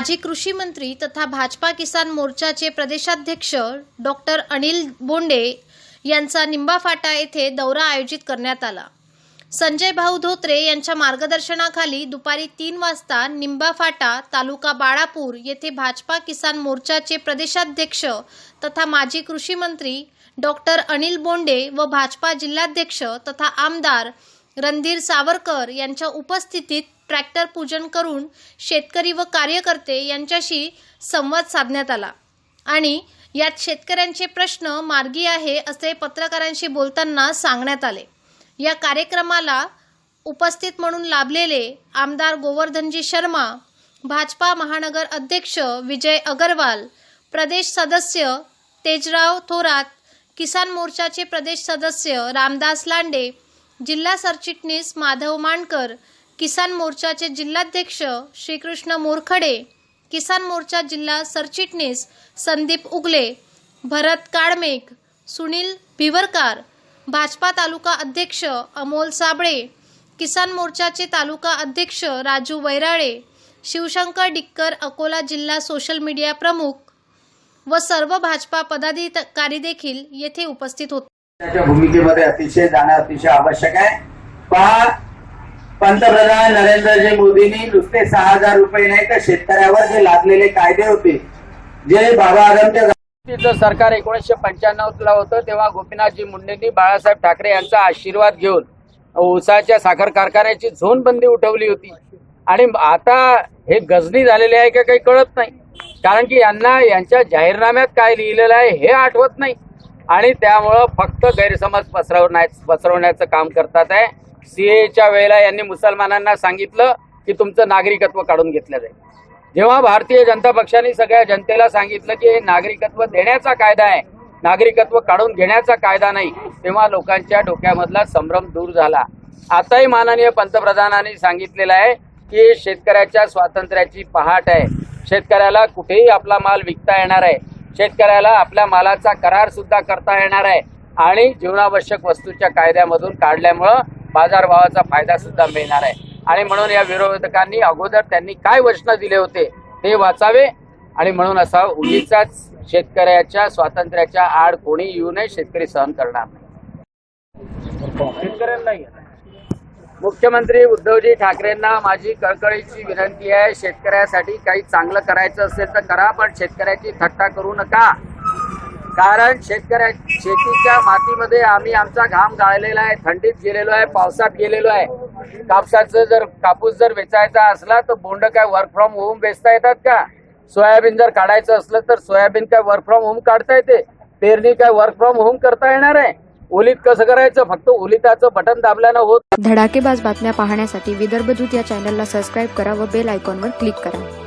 माजी कृषी मंत्री तथा भाजपा किसान मोर्चाचे प्रदेशाध्यक्ष डॉक्टर अनिल बोंडे यांचा निंबा फाटा येथे दौरा आयोजित करण्यात आला. संजय भाऊ धोत्रे यांच्या मार्गदर्शनाखाली दुपारी तीन वाजता निंबा फाटा तालुका बाळापूर येथे भाजपा किसान मोर्चाचे प्रदेशाध्यक्ष तथा माजी कृषी मंत्री डॉक्टर अनिल बोंडे व भाजपा जिल्हाध्यक्ष तथा आमदार रणधीर सावरकर यांच्या उपस्थितीत ट्रॅक्टर पूजन करून शेतकरी व कार्यकर्ते यांच्याशी संवाद साधण्यात आला. आणि यात शेतकऱ्यांचे प्रश्न मार्गी आहे असे पत्रकारांशी बोलताना सांगण्यात आले. या कार्यक्रमाला उपस्थित म्हणून लाभलेले आमदार गोवर्धनजी शर्मा भाजपा महानगर अध्यक्ष विजय अगरवाल प्रदेश सदस्य तेजराव थोरात किसान मोर्चाचे प्रदेश सदस्य रामदास लांडे जिल्हा सरचिटणीस माधव मांडकर किसान मोर्चाचे जिल्हाध्यक्ष श्रीकृष्ण मोरखडे किसान मोर्चा जिल्हा सरचिटणीस संदीप उगले भरत काळमेक सुनील भिवरकार भाजपा तालुका अध्यक्ष अमोल साबळे किसान मोर्चाचे तालुका अध्यक्ष राजू वैराळे शिवशंकर डिक्कर अकोला जिल्हा सोशल मीडिया प्रमुख व सर्व भाजपा पदाधिकारी देखील येथे उपस्थित होते. त्याच्या भूमिकेमध्ये अतिशय जाणं अतिशय आवश्यक आहे. पहा पंतप्रधान नरेंद्रजी मोदींनी नुसते सहा हजार रुपये नाही तर शेतकऱ्यावर जे लादलेले कायदे होते जे बाबा आदमच्या सरकार एकोणीसशे पंच्याण्णव ला होतं तेव्हा गोपीनाथजी मुंडेंनी बाळासाहेब ठाकरे यांचा आशीर्वाद घेऊन उसाच्या साखर कारखान्याची झोन बंदी उठवली होती. आणि आता हे गजनी झालेले आहे का काही कळत नाही. कारण की यांना यांच्या जाहीरनाम्यात काय लिहिलेलं आहे हे आठवत नाही. आणि त्यामुळं फक्त गैरसमज पसरवण्या पसरवण्याचं काम करतात आहे. सीएच्या वेळेला यांनी मुसलमानांना सांगितलं की तुमचं नागरिकत्व काढून घेतलं जाईल. जेव्हा भारतीय जनता पक्षाने सगळ्या जनतेला सांगितलं की हे नागरिकत्व देण्याचा कायदा आहे नागरिकत्व काढून घेण्याचा कायदा नाही तेव्हा लोकांच्या डोक्यामधला संभ्रम दूर झाला. आताही माननीय पंतप्रधानांनी सांगितलेलं आहे की शेतकऱ्याच्या स्वातंत्र्याची पहाट आहे. शेतकऱ्याला कुठेही आपला माल विकता येणार आहे. शेतकऱ्याला आपल्या मालाचा करार सुद्धा करता येणार आहे. आणि जीवनावश्यक वस्तूच्या कायद्यामधून काढल्यामुळं बाजारभावाचा फायदा सुद्धा मिळणार आहे. आणि म्हणून या विरोधकांनी अगोदर त्यांनी काय वचनं दिले होते ते वाचावे. आणि म्हणून असा उगीचाच शेतकऱ्याच्या स्वातंत्र्याच्या आड कोणी येऊ नये शेतकरी सहन करणार नाही. शेतकऱ्यांना मुख्यमंत्री उद्धवजी ठाकरेंना माझी कळकळीची विनंती आहे शेतकऱ्यासाठी काही चांगलं करायचं असेल तर करा पण शेतकऱ्याची थट्टा करू नका. कारण शेतकऱ्या शेतीच्या मातीमध्ये आम्ही आमचा घाम गाळलेला आहे थंडीत गेलेलो आहे पावसात गेलेलो आहे. कापसाचं जर कापूस जर वेचायचा असला तर बोंड काय वर्क फ्रॉम होम वेचता येतात का? सोयाबीन जर काढायचं असलं तर सोयाबीन काय वर्क फ्रॉम होम काढता येते? पेरणी काय वर्क फ्रॉम होम करता येणार आहे? ओलीत कसं करायचं? फक्त ओलिताचं बटन दाबल्यानं होत. धडाकेबाज बातम्या पाहण्यासाठी विदर्भ दूत या चॅनलला सबस्क्राईब करा व बेल आयकॉनवर क्लिक करा.